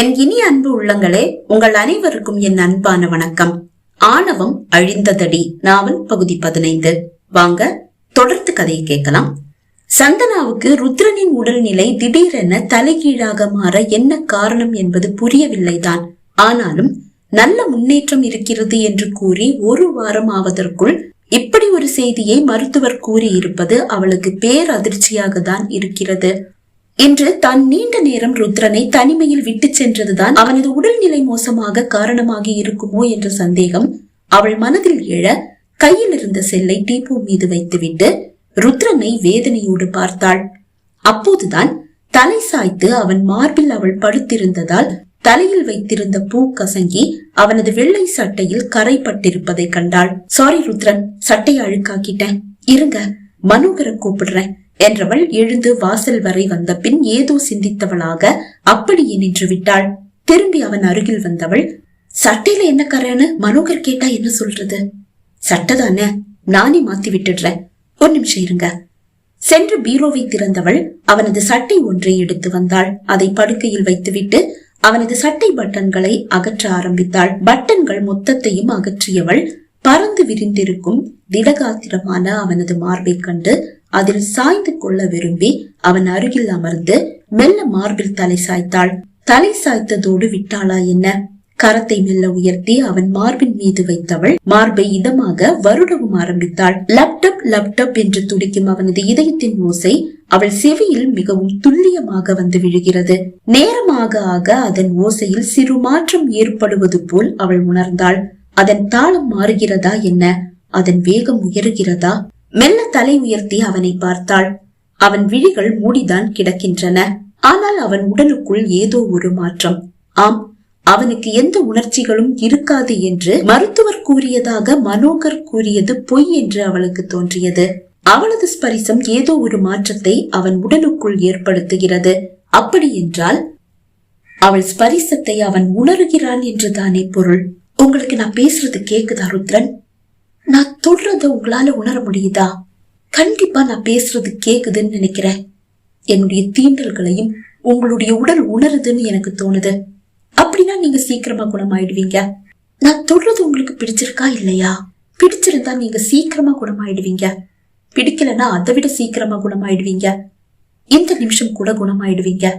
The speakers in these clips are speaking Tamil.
என் இனிய அன்பு உள்ளங்களே உங்கள் அனைவருக்கும் என் அன்பான வணக்கம். ஆணவம் அழிந்ததடி நாவல் பகுதி பதினைந்து. வாங்க தொடர்ந்து கதையை கேட்கலாம். சந்தனாவுக்கு ருத்ரனின் உடல்நிலை திடீரென தலைகீழாக மாற என்ன காரணம் என்பது புரியவில்லைதான். ஆனாலும் நல்ல முன்னேற்றம் இருக்கிறது என்று கூறி ஒரு வாரம் ஆவதற்குள் இப்படி ஒரு செய்தியை மருத்துவர் கூறியிருப்பது அவளுக்கு பேரதிர்ச்சியாக தான் இருக்கிறது. இன்று தான் நீண்ட நேரம் ருத்ரனை தனிமையில் விட்டு சென்றதுதான் அவனது உடல்நிலை மோசமாக காரணமாகி இருக்குமோ என்ற சந்தேகம் அவள் மனதில் எழ கையில் இருந்த செல்லை டீப்பூ மீது வைத்துவிட்டு ருத்ரனை வேதனையோடு பார்த்தாள். அப்போதுதான் தலை சாய்த்து அவன் மார்பில் அவள் படுத்திருந்ததால் தலையில் வைத்திருந்த பூ கசங்கி அவனது வெள்ளை சட்டையில் கரைப்பட்டிருப்பதை கண்டாள். சாரி ருத்ரன். சட்டையை அழுக்காக்கிட்டேன். இருங்க மனோகரை கூப்பிடுறேன். என்றவள் எழுந்து வாசல் வரை வந்த பின் ஏதோ சிந்தித்தவளாக அப்படியே நின்று விட்டாள். திரும்பி அவன் அருகில் வந்தவள் சட்டையில என்ன கரைன்னு மனோகர் கேட்டா என்ன சொல்றது? சட்டை தானே நானே மாத்தி விட்டுடுறேன். ஒரு நிமிஷம் இருங்க. சென்று பீரோவை திறந்தவள் அவனது சட்டை ஒன்றை எடுத்து வந்தாள். அதை படுக்கையில் வைத்துவிட்டு அவனது சட்டை பட்டன்களை அகற்ற ஆரம்பித்தாள். பட்டன்கள் மொத்தத்தையும் அகற்றியவள் பறந்து விரிந்திருக்கும் திடகாத்திரமான அவனது மார்பை கண்டு அதில் சாய்ந்து கொள்ள விரும்பி அவன் அருகில் அமர்ந்து மெல்ல மார்பில் தலை சாய்த்தாள். தலை சாய்த்ததோடு விட்டாளா என்ன? கரத்தை மெல்ல உயர்த்தி அவன் மார்பின் மீது வைத்தவள் மார்பை இதமாக வருடவும் ஆரம்பித்தாள். லப்டப் லப்டப் என்று துடிக்கும் அவனது இதயத்தின் ஓசை அவள் செவியில் மிகவும் துல்லியமாக வந்து விழுகிறது. நேரமாக ஆக அதன் ஓசையில் சிறு மாற்றம் ஏற்படுவது போல் அவள் உணர்ந்தாள். அதன் தாளம் மாறுகிறதா என்ன? அதன் வேகம் உயர்கிறதா? மெல்ல தலை உயர்த்தி அவனை பார்த்தாள். அவன் விழிகள் மூடிதான் கிடக்கின்றன. ஆனால் அவன் உடலுக்குள் ஏதோ ஒரு மாற்றம். ஆம் அவனுக்கு எந்த உணர்ச்சிகளும் இருக்காது என்று மருத்துவர் கூறியதாக மனோகர் கூறியது பொய் என்று அவளுக்கு தோன்றியது. அவளது ஸ்பரிசம் ஏதோ ஒரு மாற்றத்தை அவன் உடலுக்குள் ஏற்படுத்துகிறது. அப்படி என்றால் அவள் ஸ்பரிசத்தை அவன் உணர்கிறான் என்றுதானே பொருள். உங்களுக்கு நான் பேசுறது கேக்குதா ருத்ரன்? நான் தொடுறத உங்களால உணர முடியுதா? கண்டிப்பா நான் பேசுறது கேக்குதுன்னு நினைக்கிறேன். என்னுடைய தீண்டல்களையும் உங்களுடைய உடல் உணருதுன்னு எனக்கு தோணுது. அப்படின்னா நீங்க சீக்கிரமா குணமாயிடுவீங்க. நான் தொடுறது உங்களுக்கு பிடிச்சிருக்கா இல்லையா? பிடிச்சிருந்தா நீங்க சீக்கிரமா குணமாயிடுவீங்க. பிடிக்கலன்னா அதை விட சீக்கிரமா குணமாயிடுவீங்க. இந்த நிமிஷம் கூட குணமாயிடுவீங்க.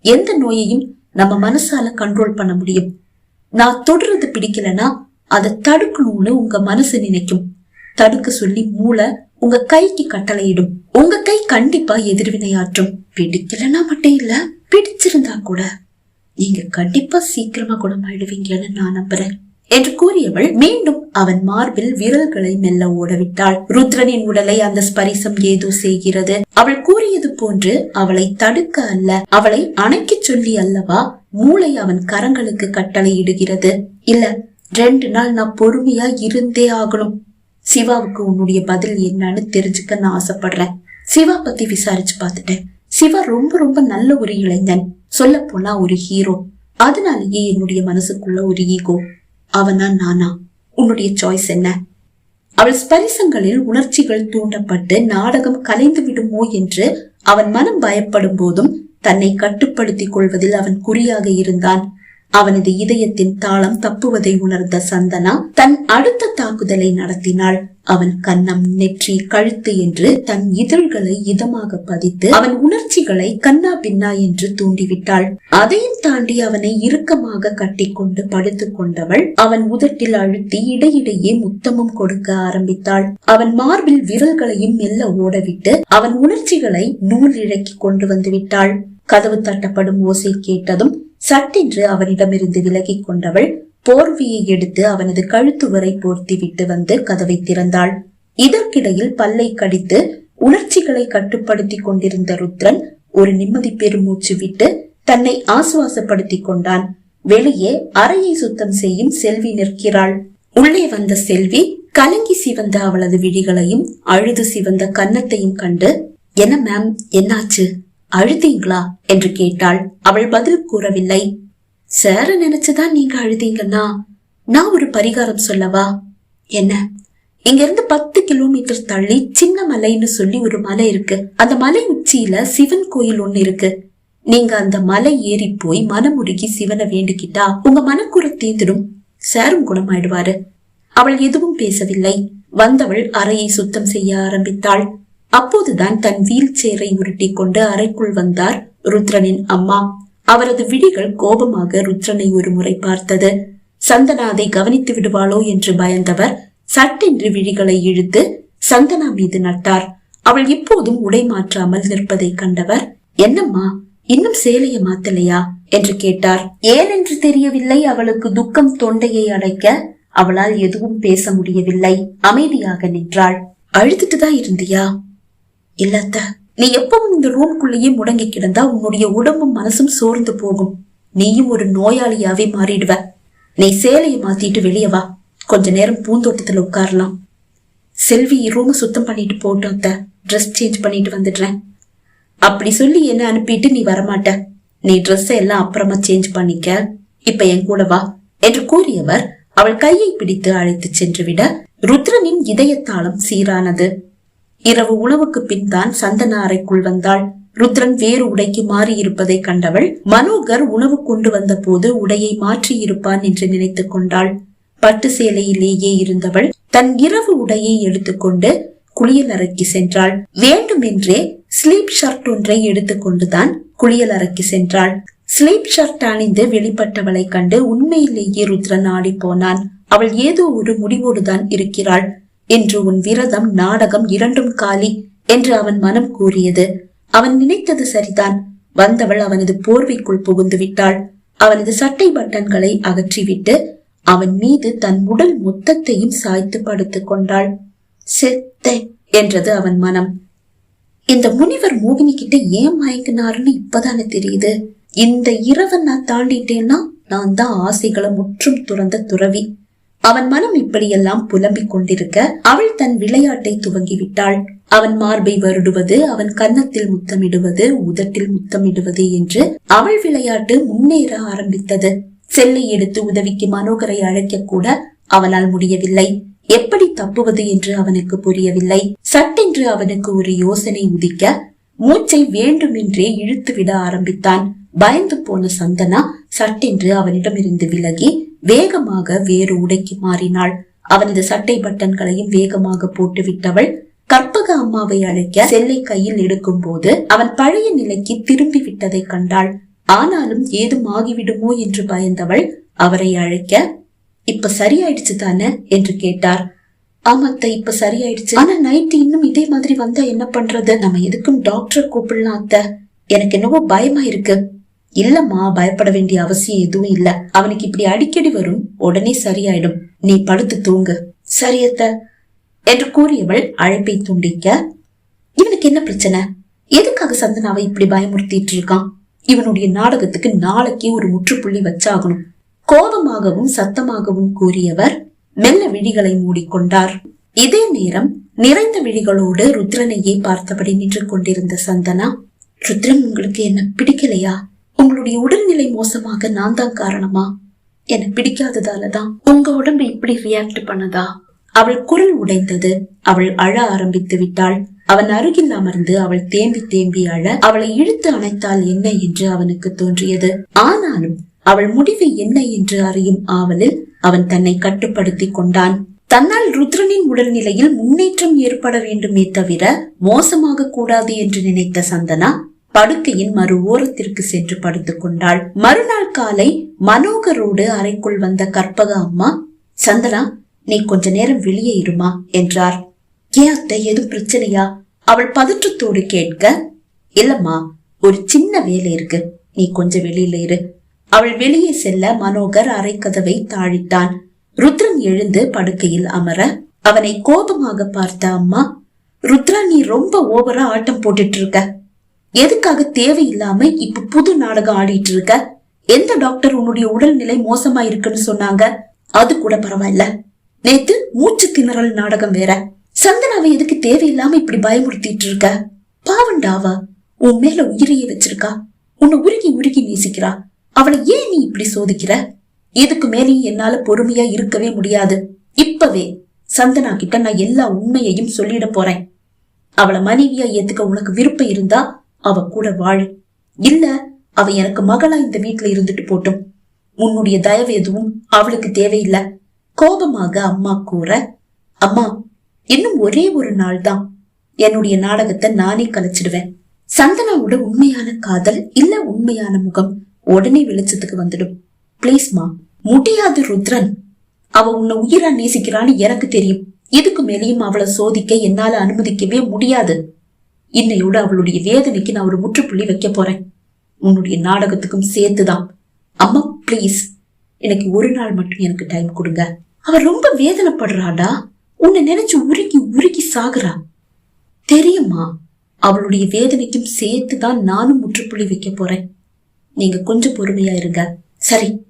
எந்த நோயையும் நம்ம மனசால கண்ட்ரோல் பண்ண முடியும். நான் தொடுறது பிடிக்கலன்னா அதை தடுக்கணும்னு உங்க மனசு நினைக்கும். தடுக்க சொல்லி மூளை உங்க கைக்கு கட்டளையிடும். உங்க கை கண்டிப்பா எதிர்வினையாற்றும் பிடிக்கலன்னா மட்டும் இல்ல பிடிச்சிருந்தா கூட. நீங்க கண்டிப்பா சீக்கிரமா குணமாயிடுவீங்கன்னு நான் நம்புறேன். என்று கூறியவள் மீண்டும் அவன் மார்பில் விரல்களை மெல்ல ஓடவிட்டாள். ருத்ரனின் உடலை அந்த ஸ்பரிசம் ஏதோ செய்கிறது. அவள் கூறியது போன்று அவளை தடுக்க அல்ல. அவளை அணைக்க சொல்லி அல்லவா மூளை அவன் கரங்களுக்கு கட்டளையிடுகிறது. இல்ல ரெண்டு நாள் நான் பொறுமையா இருந்தே ஆகணும். சிவாவுக்கு உன்னுடைய பதில் என்னன்னு தெரிஞ்சுக்க நான் ஆசைப்படுறேன். சிவா பத்தி விசாரிச்சு பார்த்துட்டேன். சிவா ரொம்ப ரொம்ப நல்ல ஒரு இளைஞன். சொல்ல போனா ஒரு ஹீரோ அதனாலேயே என்னுடைய மனசுக்குள்ள ஒரு ஈகோ அவனா நானா? உன்னுடைய சாய்ஸ் என்ன? அவள் ஸ்பரிசங்களில் உணர்ச்சிகள் தூண்டப்பட்டு நாடகம் கலைந்து விடுமோ என்று அவன் மனம் பயப்படும் போதும் தன்னை கட்டுப்படுத்திக் கொள்வதில் அவன் குறியாக இருந்தான். அவனது இதயத்தின் தாளம் தப்புவதை உணர்ந்த சந்தனா தன் அடுத்த தாக்குதலை நடத்தினாள். அவன் கன்னம் நெற்றி கழுத்து என்று தன் இதழ்களை இதமாக பதித்து அவன் உணர்ச்சிகளை கண்ணா பின்னா என்று தூண்டிவிட்டாள். அதையும் தாண்டி அவனை இறுக்கமாக கட்டிக்கொண்டு படுத்துக் கொண்டவள் அவன் உதட்டில் அழுத்தி இடையிடையே முத்தமும் கொடுக்க ஆரம்பித்தாள். அவன் மார்பில் விரல்களையும் மெல்ல ஓடவிட்டு அவன் உணர்ச்சிகளை நூல் இழக்கி கொண்டு வந்து விட்டாள். கதவு தட்டப்படும் ஓசை கேட்டதும் சட்டென்று அவனிடமிருந்து விலகிக் கொண்டவள் போர்வியை எடுத்து அவனது கழுத்து வரை போர்த்தி விட்டு வந்து கதவை திறந்தாள். இதற்கிடையில் பல்லை கடித்து உணர்ச்சிகளை கட்டுப்படுத்தி கொண்டிருந்த ருத்ரன் ஒரு நிம்மதி பெருமூச்சு விட்டு தன்னை ஆசுவாசப்படுத்தி கொண்டான். வெளியே அறையை சுத்தம் செய்யும் செல்வி நிற்கிறாள். உள்ளே வந்த செல்வி கலங்கி சிவந்த அவளது விழிகளையும் அழுது சிவந்த கன்னத்தையும் கண்டு என்ன மேம்? என்னாச்சு? அழுதீங்களா? என்று கேட்டாள். அவள் பதில் கூறவில்லை. சேர நினைச்சுதான் நீங்க அழுதீங்கன்னா நான் ஒரு பரிகாரம் சொல்லவா? என்ன? இங்க இருந்து பத்து கிலோமீட்டர் தள்ளி சின்ன மலைன்னு சொல்லி ஒரு மலை இருக்கு. அந்த மலை உச்சியில சிவன் கோயில் ஒண்ணு இருக்கு. நீங்க அந்த மலை ஏறி போய் மனமுருகி சிவனை வேண்டிக்கிட்டா உங்க மனக்குறை தீர்ந்துடும். சேரும் குணமாயிடுவாரு. அவள் எதுவும் பேசவில்லை. வந்தவள் அறையை சுத்தம் செய்ய ஆரம்பித்தாள். அப்போதுதான் தன் வீல் சேரை உருட்டி கொண்டு அறைக்குள் வந்தார் ருத்ரனின் அம்மா. அவரது விழிகள் கோபமாக ருத்ரனை ஒரு முறை பார்த்தது. சந்தனா அதை கவனித்து விடுவாளோ என்று பயந்தவர் சட்டென்று விழிகளை இழுத்து சந்தனா மீது நட்டார். அவள் இப்போதும் உடை மாற்றாமல் நிற்பதை கண்டவர் என்னம்மா இன்னும் சேலைய மாத்தலையா? என்று கேட்டார். ஏனென்று தெரியவில்லை அவளுக்கு துக்கம் தொண்டையை அடைக்க அவளால் எதுவும் பேச முடியவில்லை. அமைதியாக நின்றாள். அழுதுட்டு தான் இருந்தியா? இல்லத்த நீ எப்பவும் இந்த ரூம்குள்ளேயே முடங்கி கிடந்தா உன்னுடைய உடம்பும் மனசும் சோர்ந்து போகும். நீயும் ஒரு நோயாளியாவே மாறிடுவ. நீ சேலையை மாத்திட்டு வெளியே வா. கொஞ்ச நேரம் பூந்தோட்டத்துல உட்காரலாம். செல்வி ரூம் சுத்தம் பண்ணிட்டு போட்டோம் அத்த. ட்ரெஸ் சேஞ்ச் பண்ணிட்டு வந்துடுறேன். அப்படி சொல்லி என்ன அனுப்பிட்டு நீ வரமாட்ட. நீ ட்ரெஸ் எல்லாம் அப்புறமா சேஞ்ச் பண்ணிக்க. இப்ப என் கூட வா என்று கூறியவர் அவள் கையை பிடித்து அழைத்து சென்று விட ருத்ரனின் இதயத்தாளம் சீரானது. இரவு உணவுக்கு பின் தான் சந்தன அறைக்குள் வந்தாள். ருத்ரன் வேறு உடைக்கு மாறி இருப்பதை கண்டவள் மனோகர் உணவு கொண்டு வந்த போது உடையை மாற்றி இருப்பான் என்று நினைத்துக் கொண்டாள். பட்டு சேலையிலேயே இருந்தவள் தன் இரவு உடையை எடுத்துக்கொண்டு குளியலறைக்கு சென்றாள். வேண்டுமென்றே ஸ்லீப் ஷர்ட் ஒன்றை எடுத்துக்கொண்டுதான் குளியலறைக்கு சென்றாள். ஸ்லீப் ஷர்ட் அணிந்து வெளிப்பட்டவளை கண்டு உண்மையிலேயே ருத்ரன் ஆடி போனான் அவள் ஏதோ ஒரு முடிவோடுதான் இருக்கிறாள். என்று உன் விரதம் நாடகம் இரண்டும் காலி என்று அவன் மனம் கூறியது. அவன் நினைத்தது சரிதான். வந்தவள் அவனது போர்வைக்குள் புகுந்து விட்டாள். அவனது சட்டை பட்டன்களை அகற்றிவிட்டு அவன் மீது தன் உடல் மொத்தத்தையும் சாய்த்து படுத்துக் கொண்டாள். செத்தை என்றது அவன் மனம். இந்த முனிவர் மோகினி கிட்ட ஏன் மயங்கினாருன்னு இப்பதானே தெரியுது. இந்த இரவை நான் தாண்டிட்டேன்னா நான் தான் ஆசைகளை முற்றும் துறந்த துறவி. அவன் மனம் இப்படியெல்லாம் புலம்பிக் கொண்டிருக்க அவள் தன் விளையாட்டை துவங்கிவிட்டாள். அவன் மார்பை வருடுவது அவன் கன்னத்தில் முத்தமிடுவது உதட்டில் முத்தமிடுவது என்று அவள் விளையாட்டு முன்னேற ஆரம்பித்தது. செல்லை எடுத்து உதவிக்கு மனோகரை அழைக்க கூட அவனால் முடியவில்லை. எப்படி தப்புவது என்று அவனுக்கு புரியவில்லை. சட்டென்று அவனுக்கு ஒரு யோசனை உதிக்க மூச்சை வேண்டுமென்றே இழுத்துவிட ஆரம்பித்தான். பயந்து போன சந்தனா சட்டென்று அவனிடமிருந்து விலகி வேகமாக வேறு உடைக்கு மாறினாள். அவனது சட்டை பட்டன்களையும் வேகமாக போட்டு விட்டவள் கற்பக அம்மாவை அழைக்க செல்லை கையில் எடுக்கும் போது அவன் பழைய நிலைக்கு திரும்பி விட்டதை கண்டாள். ஆனாலும் ஏதும் ஆகிவிடுமோ என்று பயந்தவள் அவரை அழைக்க இப்ப சரியாயிடுச்சு தானே? என்று கேட்டார். ஆமாத்த இப்ப சரியாயிடுச்சு. ஆனா நைட்டு இன்னும் இதே மாதிரி வந்தா என்ன பண்றது? நம்ம எதுக்கும் டாக்டர் கூப்பிடலாம் அத்த. எனக்கு என்னவோ பயமா இருக்கு இல்லம்மா பயப்பட வேண்டிய அவசியம் எதுவும் இல்ல. அவனுக்கு இப்படி அடிக்கடி வரும் உடனே சரியாயிடும். நீ படுத்து தூங்கு. சரியத்த என்று கூறியவள் அழைப்பை துண்டிக்க இவனுக்கு என்ன பிரச்சனை? எதுக்காக சந்தனாவை இப்படி பயமுறுத்திட்டு இருக்கான்? இவனுடைய நாடகத்துக்கு நாளைக்கே ஒரு முற்றுப்புள்ளி வச்சாகணும். கோபமாகவும் சத்தமாகவும் கூறியவர் மெல்ல விழிகளை மூடிக்கொண்டார். இதே நேரம் நிறைந்த விழிகளோடு ருத்ரனையே பார்த்தபடி நின்று கொண்டிருந்த சந்தனா ருத்ரன் உங்களுக்கு என்ன பிடிக்கலையா? உங்களுடைய உடல்நிலை மோசமாக நான் தான் காரணமா? என்ன பிடிக்காததாலதான். உங்க உடம்பு இப்படி ரியாக்ட் பண்ணதா? அவள் குரல் உடைந்தது. அவள் அழ ஆரம்பித்து விட்டாள். அவன் அருகில் அமர்ந்து அவள் தேம்பி தேம்பி அழ அவளை இழுத்து அணைத்தால் என்ன என்று அவனுக்கு தோன்றியது. ஆனாலும் அவள் முடிவு என்ன என்று அறியும் ஆவலில் அவன் தன்னை கட்டுப்படுத்தி கொண்டான். தன்னால் ருத்ரனின் உடல்நிலையில் முன்னேற்றம் ஏற்பட வேண்டுமே தவிர மோசமாக கூடாது என்று நினைத்த சந்தனா படுக்கையின் மறு ஓரத்திற்கு சென்று படுத்துக் கொண்டாள். மறுநாள் காலை மனோகரோடு அறைக்குள் வந்த கற்பக அம்மா சந்தனா நீ கொஞ்ச நேரம் வெளியே இருமா என்றார். ஏன் அத்தை எதுவும் பிரச்சனையா? அவள் பதற்றத்தோடு கேட்க இல்லம்மா ஒரு சின்ன வேலை இருக்கு. நீ கொஞ்சம் வெளியில இரு. அவள் வெளியே செல்ல மனோகர் அறை கதவை தாழிட்டான். ருத்ரன் எழுந்து படுக்கையில் அமர அவனை கோபமாக பார்த்த அம்மா ருத்ரா நீ ரொம்ப ஓவரா ஆட்டம் போட்டுட்டு இருக்க. எதுக்காக தேவையில்லாம இப்ப புது நாடகம் ஆடிட்டு இருக்க? எந்த டாக்டர் உன்னுடைய உடல்நிலை மோசமா இருக்குன்னு சொன்னாங்க? அது கூட பரவாயில்ல. நேத்து மூச்சு திணறல் நாடகம் வேற. சந்தனாவை எதுக்கு தேவையில்லாம இப்படி பயமுறுத்திட்டு இருக்க? பாவண்டாவா? உன் மேல உயிரையே வச்சிருக்கா? உன்னை உருகி உருகி நேசிக்கிறா? அவளை ஏன் நீ இப்படி சோதிக்கிற? இதுக்கு மேலேயும் என்னால பொறுமையா இருக்கவே முடியாது. இப்பவே சந்தனா கிட்ட நான் எல்லா உண்மையையும் சொல்லிட போறேன். அவளை மனைவியா ஏத்துக்க உனக்கு விருப்பம் இருந்தா அவ கூட வாழ். இல்ல அவ எனக்கு மகளா இந்த வீட்டுல இருந்துட்டு போட்டும். உன்னுடைய தயவு எதுவும் அவளுக்கு தேவையில்லை. கோபமாக அம்மா கூற அம்மா இன்னும் ஒரே ஒரு நாள் தான். என்னுடைய நாடகத்தை நானே கலைச்சிடுவேன். சந்தனாவோட உண்மையான காதல் இல்ல உண்மையான முகம் உடனே வெளிச்சத்துக்கு வந்துடும். பிளீஸ்மா முடியாது ருத்ரன். அவ உன்னை உயிரா நேசிக்கிறான்னு எனக்கு தெரியும். இதுக்கு மேலேயும் அவளை சோதிக்க என்னால அனுமதிக்கவே முடியாது. இன்னையோட அவளுடைய வேதனைக்கு நான் ஒரு முற்றுப்புள்ளி வைக்க போறேன். உன்னுடைய நாடகத்துக்கும் சேர்த்துதான். அம்மா ப்ளீஸ் எனக்கு ஒரு நாள் மட்டும் எனக்கு டைம் கொடுங்க. அவ ரொம்ப வேதனைப்படுறாடா. உன்னை நினைச்சு உருகி உருகி சாகுறா. தெரியுமா? அவளுடைய வேதனைக்கும் சேர்த்து தான் நானும் முற்றுப்புள்ளி வைக்க போறேன். நீங்க கொஞ்சம் பொறுமையா இருங்க. சரி.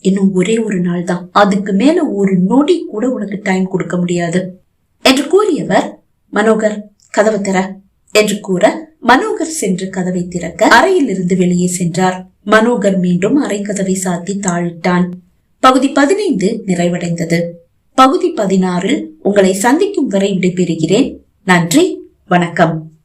இன்னும் ஒரே ஒரு நாள் தான். அதுக்கு மேல ஒரு நொடி கூட உனக்கு டைம் கொடுக்க முடியாது. என்று கூறியவர் மனோகர். கதவை தர என்று கூற மனோகர் சென்று கதவை திறக்க அறையில் இருந்து வெளியே சென்றார். மனோகர் மீண்டும் அறை கதவை சாத்தி தாழிட்டான். பகுதி பதினைந்து நிறைவடைந்தது. பகுதி பதினாறில் உங்களை சந்திக்கும் வரை விடைபெறுகிறேன். நன்றி வணக்கம்.